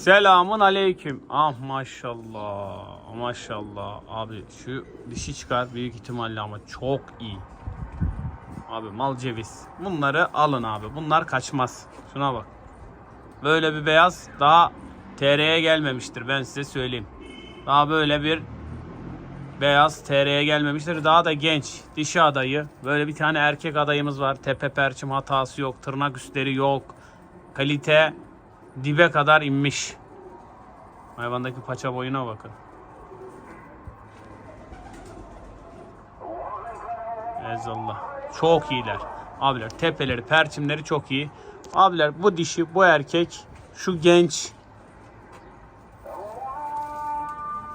Selamun aleyküm. Ah maşallah. Maşallah. Abi şu dişi çıkar büyük ihtimalle ama çok iyi. Abi mal ceviz. Bunları alın abi. Bunlar kaçmaz. Şuna bak. Böyle bir beyaz daha TR'ye gelmemiştir ben size söyleyeyim. Daha böyle bir beyaz TR'ye gelmemiştir. Daha da genç. Dişi adayı. Böyle bir tane erkek adayımız var. Tepe perçim hatası yok. Tırnak üstleri yok. Kalite dibe kadar inmiş. Hayvandaki paça boyuna bakın. Ezallah. Çok iyiler. Abiler tepeleri, perçimleri çok iyi. Abiler bu dişi, bu erkek, şu genç.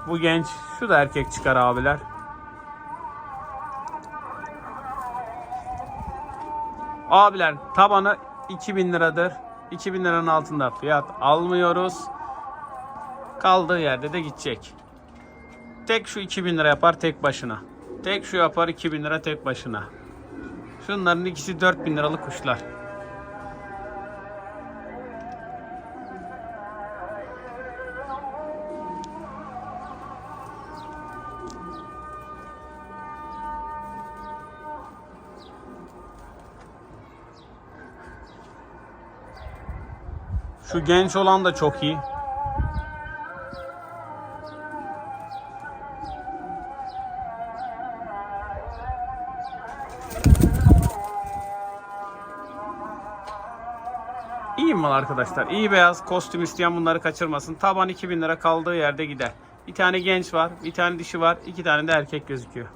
Bu genç, şu da erkek çıkar abiler. Abiler tabanı 2000 liradır. 2000 liranın altında fiyat almıyoruz. Kaldığı yerde de gidecek. Tek şu 2000 lira yapar tek başına. Tek şu yapar 2000 lira tek başına. Şunların ikisi 4000 liralık kuşlar. Şu genç olan da çok iyi. İyi mal arkadaşlar. İyi beyaz kostüm isteyen bunları kaçırmasın. Taban 2000 lira kaldığı yerde gider. Bir tane genç var, bir tane dişi var, iki tane de erkek gözüküyor.